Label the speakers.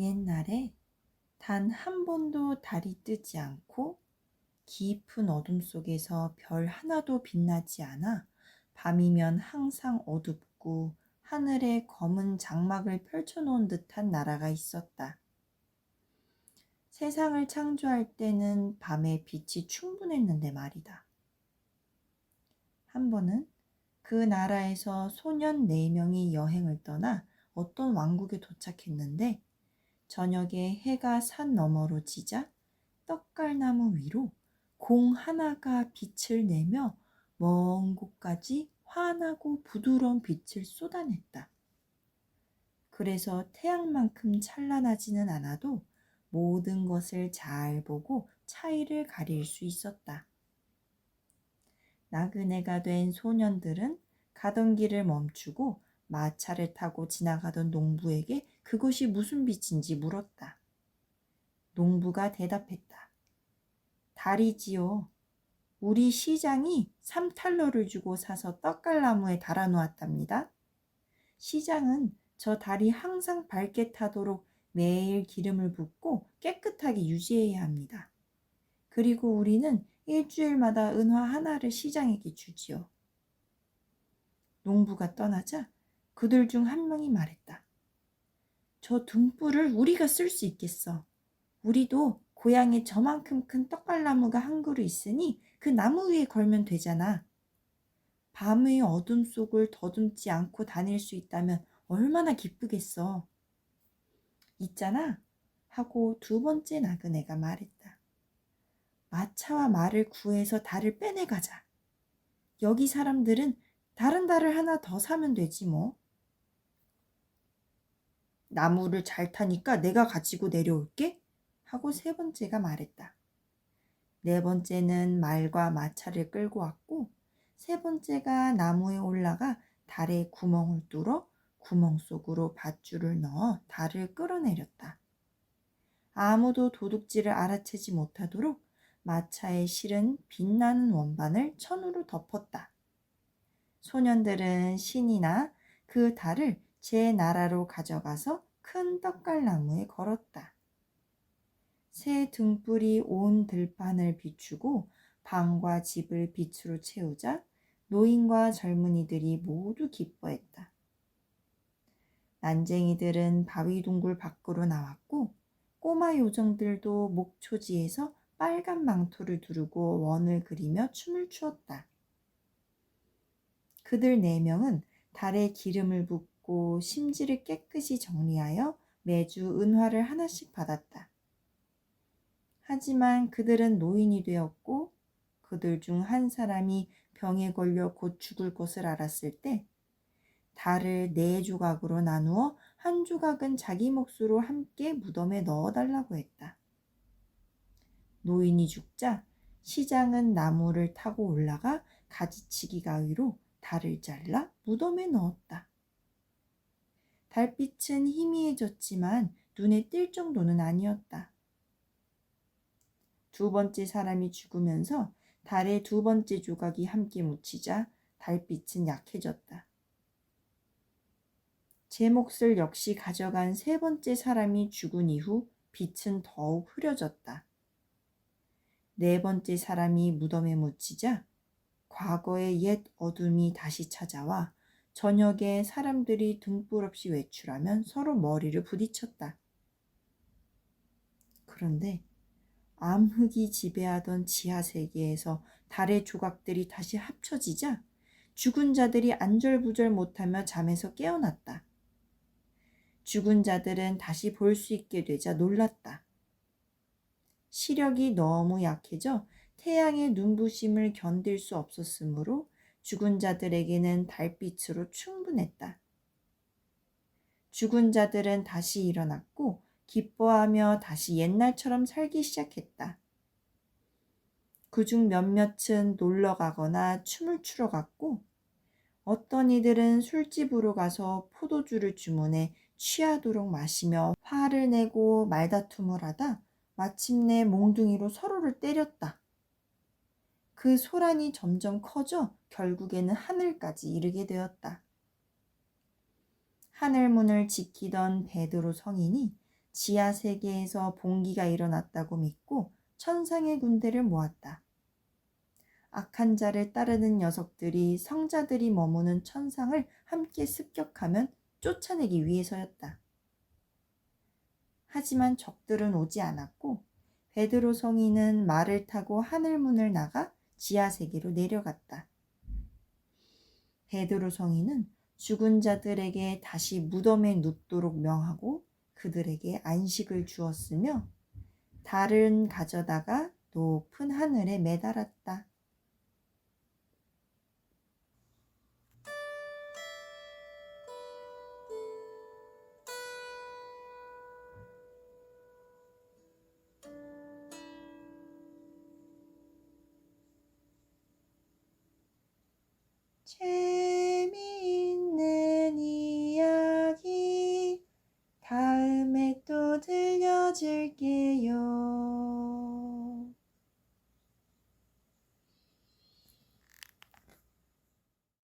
Speaker 1: 옛날에 단 한 번도 달이 뜨지 않고 깊은 어둠 속에서 별 하나도 빛나지 않아 밤이면 항상 어둡고 하늘에 검은 장막을 펼쳐놓은 듯한 나라가 있었다. 세상을 창조할 때는 밤에 빛이 충분했는데 말이다. 한 번은 그 나라에서 소년 네 명이 여행을 떠나 어떤 왕국에 도착했는데 저녁에 해가 산 너머로 지자 떡갈나무 위로 공 하나가 빛을 내며 먼 곳까지 환하고 부드러운 빛을 쏟아냈다. 그래서 태양만큼 찬란하지는 않아도 모든 것을 잘 보고 차이를 가릴 수 있었다. 나그네가 된 소년들은 가던 길을 멈추고 마차를 타고 지나가던 농부에게 그것이 무슨 빛인지 물었다. 농부가 대답했다. 달이지요. 우리 시장이 3탈러를 주고 사서 떡갈나무에 달아놓았답니다. 시장은 저 달이 항상 밝게 타도록 매일 기름을 붓고 깨끗하게 유지해야 합니다. 그리고 우리는 일주일마다 은화 하나를 시장에게 주지요. 농부가 떠나자 그들 중 한 명이 말했다. 저 등불을 우리가 쓸 수 있겠어. 우리도 고향에 저만큼 큰 떡갈나무가 한 그루 있으니 그 나무 위에 걸면 되잖아. 밤의 어둠 속을 더듬지 않고 다닐 수 있다면 얼마나 기쁘겠어. 있잖아. 하고 두 번째 나그네가 말했다. 마차와 말을 구해서 달을 빼내가자. 여기 사람들은 다른 달을 하나 더 사면 되지 뭐. 나무를 잘 타니까 내가 가지고 내려올게. 하고 세 번째가 말했다. 네 번째는 말과 마차를 끌고 왔고, 세 번째가 나무에 올라가 달에 구멍을 뚫어 구멍 속으로 밧줄을 넣어 달을 끌어내렸다. 아무도 도둑질을 알아채지 못하도록 마차에 실은 빛나는 원반을 천으로 덮었다. 소년들은 신이나 그 달을 제 나라로 가져가서 큰 떡갈나무에 걸었다. 새 등불이 온 들판을 비추고 방과 집을 빛으로 채우자 노인과 젊은이들이 모두 기뻐했다. 난쟁이들은 바위 동굴 밖으로 나왔고 꼬마 요정들도 목초지에서 빨간 망토를 두르고 원을 그리며 춤을 추었다. 그들 네 명은 달에 기름을 붓 고 심지를 깨끗이 정리하여 매주 은화를 하나씩 받았다. 하지만 그들은 노인이 되었고 그들 중 한 사람이 병에 걸려 곧 죽을 것을 알았을 때 달을 네 조각으로 나누어 한 조각은 자기 몫으로 함께 무덤에 넣어달라고 했다. 노인이 죽자 시장은 나무를 타고 올라가 가지치기 가위로 달을 잘라 무덤에 넣었다. 달빛은 희미해졌지만 눈에 띌 정도는 아니었다. 두 번째 사람이 죽으면서 달의 두 번째 조각이 함께 묻히자 달빛은 약해졌다. 제 몫을 역시 가져간 세 번째 사람이 죽은 이후 빛은 더욱 흐려졌다. 네 번째 사람이 무덤에 묻히자 과거의 옛 어둠이 다시 찾아와 저녁에 사람들이 등불 없이 외출하면 서로 머리를 부딪혔다. 그런데 암흑이 지배하던 지하 세계에서 달의 조각들이 다시 합쳐지자 죽은 자들이 안절부절 못하며 잠에서 깨어났다. 죽은 자들은 다시 볼 수 있게 되자 놀랐다. 시력이 너무 약해져 태양의 눈부심을 견딜 수 없었으므로 죽은 자들에게는 달빛으로 충분했다. 죽은 자들은 다시 일어났고 기뻐하며 다시 옛날처럼 살기 시작했다. 그중 몇몇은 놀러 가거나 춤을 추러 갔고 어떤 이들은 술집으로 가서 포도주를 주문해 취하도록 마시며 화를 내고 말다툼을 하다 마침내 몽둥이로 서로를 때렸다. 그 소란이 점점 커져 결국에는 하늘까지 이르게 되었다. 하늘문을 지키던 베드로 성인이 지하 세계에서 봉기가 일어났다고 믿고 천상의 군대를 모았다. 악한 자를 따르는 녀석들이 성자들이 머무는 천상을 함께 습격하면 쫓아내기 위해서였다. 하지만 적들은 오지 않았고 베드로 성인은 말을 타고 하늘문을 나가 지하 세계로 내려갔다. 베드로 성인은 죽은 자들에게 다시 무덤에 눕도록 명하고 그들에게 안식을 주었으며 달은 가져다가 높은 하늘에 매달았다.